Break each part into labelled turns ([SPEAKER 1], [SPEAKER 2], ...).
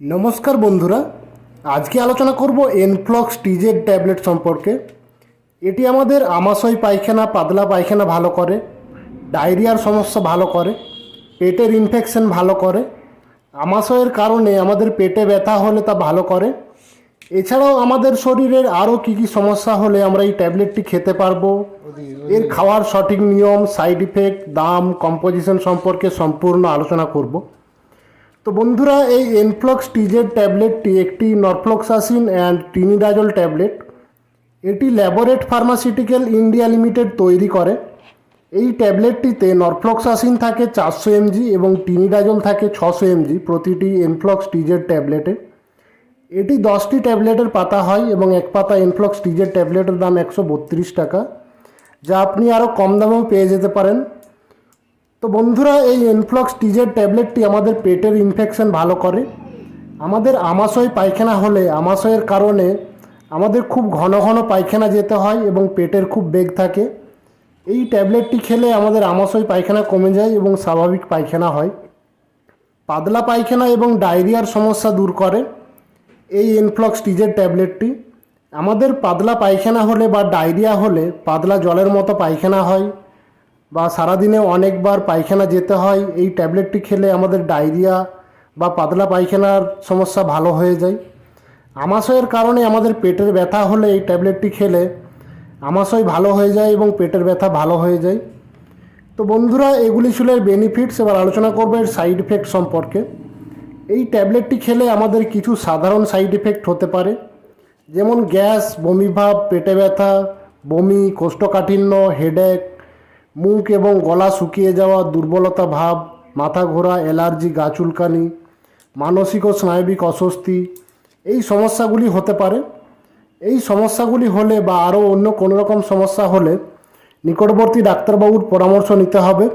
[SPEAKER 1] নমস্কার বন্ধুরা, আজকে আলোচনা করব এনফ্লক্স টিজেড ট্যাবলেট সম্পর্কে। এটি আমাদের আমাশয় পায়খানা, পাতলা পায়খানা ভালো করে, ডায়রিয়ার সমস্যা ভালো করে, পেটের ইনফেকশন ভালো করে। আমাশয়ের কারণে আমাদের পেটে ব্যথা হলে তা ভালো করে। এছাড়াও আমাদের শরীরের আরও কী কী সমস্যা হলে আমরা এই ট্যাবলেটটি খেতে পারব। এর খাওয়ার সঠিক নিয়ম সাইড ইফেক্ট দাম কম্পোজিশন সম্পর্কে সম্পূর্ণ আলোচনা করব। তো বন্ধুরা, এই এনফ্লক্স টিজেড ট্যাবলেটটি একটি নরফ্লক্সাসিন অ্যান্ড টিনিডাজল ট্যাবলেট এটি ল্যাবোরেট ফার্মাসিউটিক্যাল ইন্ডিয়া লিমিটেড তৈরি করে। এই ট্যাবলেটটিতে নরফ্লক্সাসিন থাকে চারশো এমজি এবং টিনিডাজল থাকে ছশো এমজি প্রতিটি এনফ্লক্স টিজেড ট্যাবলেটে এটি দশটি ট্যাবলেটের পাতা হয় এবং এক পাতা এনফ্লক্স টিজের ট্যাবলেটের দাম একশো বত্রিশ টাকা। যা আপনি আরও কম দামেও পেয়ে যেতে পারেন। তো বন্ধুরা, এই এনফ্লক্স টিজের ট্যাবলেটটি আমাদের পেটের ইনফেকশন ভালো করে। আমাদের আমাশয় পায়খানা হলে, আমাশয়ের কারণে আমাদের খুব ঘন ঘন পায়খানা যেতে হয় এবং পেটের খুব বেগ থাকে। এই ট্যাবলেটটি খেলে আমাদের আমাশয় পায়খানা কমে যায় এবং স্বাভাবিক পায়খানা হয়। পাতলা পায়খানা এবং ডায়রিয়ার সমস্যা দূর করে এই এনফ্লক্স টিজের ট্যাবলেটটি আমাদের পাতলা পায়খানা হলে বা ডায়রিয়া হলে পাতলা জলের মতো পায়খানা হয়। বা সারাদিনে অনেকবার পায়খানা যেতে হয়, এই ট্যাবলেটটি খেলে আমাদের ডায়রিয়া বা পাতলা পায়খানার সমস্যা ভালো হয়ে যায়। আমাশয়ের কারণে আমাদের পেটের ব্যথা হলে এই ট্যাবলেটটি খেলে আমাশয় ভালো হয়ে যায় এবং পেটের ব্যথা ভালো হয়ে যায়। তো বন্ধুরা, এগুলি ছিল এর বেনিফিটস এবার আলোচনা করব এর সাইড ইফেক্ট সম্পর্কে। এই ট্যাবলেটটি খেলে আমাদের কিছু সাধারণ সাইড ইফেক্ট হতে পারে, যেমন গ্যাস বমিভাব পেটে ব্যথা, বমি, কোষ্ঠকাঠিন্য হেডেক মুখ এবং গলা শুকিয়ে যাওয়া দুর্বলতা ভাব, মাথা ঘোরা, অ্যালার্জি, গা চুলকানি, মানসিক ও স্নায়বিক অস্বস্তি, এই সমস্যাগুলি হতে পারে। এই সমস্যাগুলি হলে বা আরও অন্য কোনো রকম সমস্যা হলে নিকটবর্তী ডাক্তারবাবুর পরামর্শ নিতে হবে।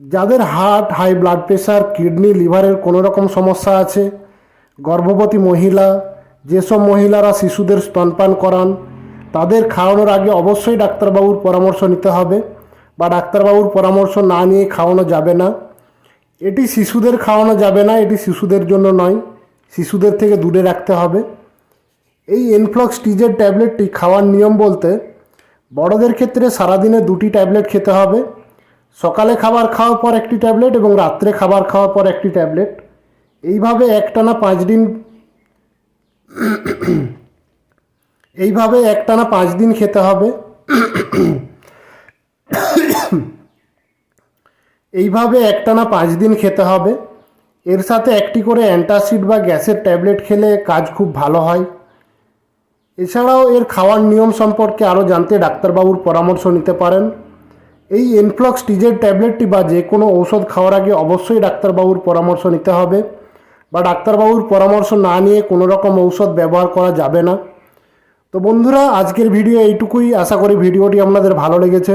[SPEAKER 1] যাদের heart, high blood pressure kidney, লিভারের কোনো রকম সমস্যা আছে, গর্ভবতী মহিলা, যেসব মহিলারা শিশুদের স্তনপান করান, তাদের খাওয়ানোর আগে অবশ্যই ডাক্তারবাবুর পরামর্শ নিতে হবে। বা ডাক্তারবাবুর পরামর্শ না নিয়ে খাওয়ানো যাবে না। এটি শিশুদের খাওয়ানো যাবে না, এটি শিশুদের জন্য নয়, শিশুদের থেকে দূরে রাখতে হবে। এই এনফ্লক্স টিজের ট্যাবলেটটি খাওয়ার নিয়ম বলতে, বড়দের ক্ষেত্রে সারাদিনে দুটি ট্যাবলেট খেতে হবে। সকালে খাবার খাওয়ার পর একটি ট্যাবলেট এবং রাত্রে খাবার খাওয়ার পর একটি ট্যাবলেট। এইভাবে একটানা পাঁচ দিন এইভাবে একটানা পাঁচ দিন খেতে হবে। এইভাবে একটানা পাঁচ দিন খেতে হবে। এর সাথে একটি করে অ্যান্টাসিড বা গ্যাসের ট্যাবলেট খেলে কাজ খুব ভালো হয়। এছাড়াও এর খাওয়ার নিয়ম সম্পর্কে আরও জানতে ডাক্তারবাবুর পরামর্শ নিতে পারেন। এই এনফ্লক্স টিজের ট্যাবলেটটি বা যে কোনো ঔষধ খাওয়ার আগে অবশ্যই ডাক্তারবাবুর পরামর্শ নিতে হবে বা ডাক্তারবাবুর পরামর্শ না নিয়ে কোনো রকম ঔষধ ব্যবহার করা যাবে না। তো বন্ধুরা, আজকের ভিডিও এইটুকুই। আশা করি ভিডিওটি আপনাদের ভালো লেগেছে।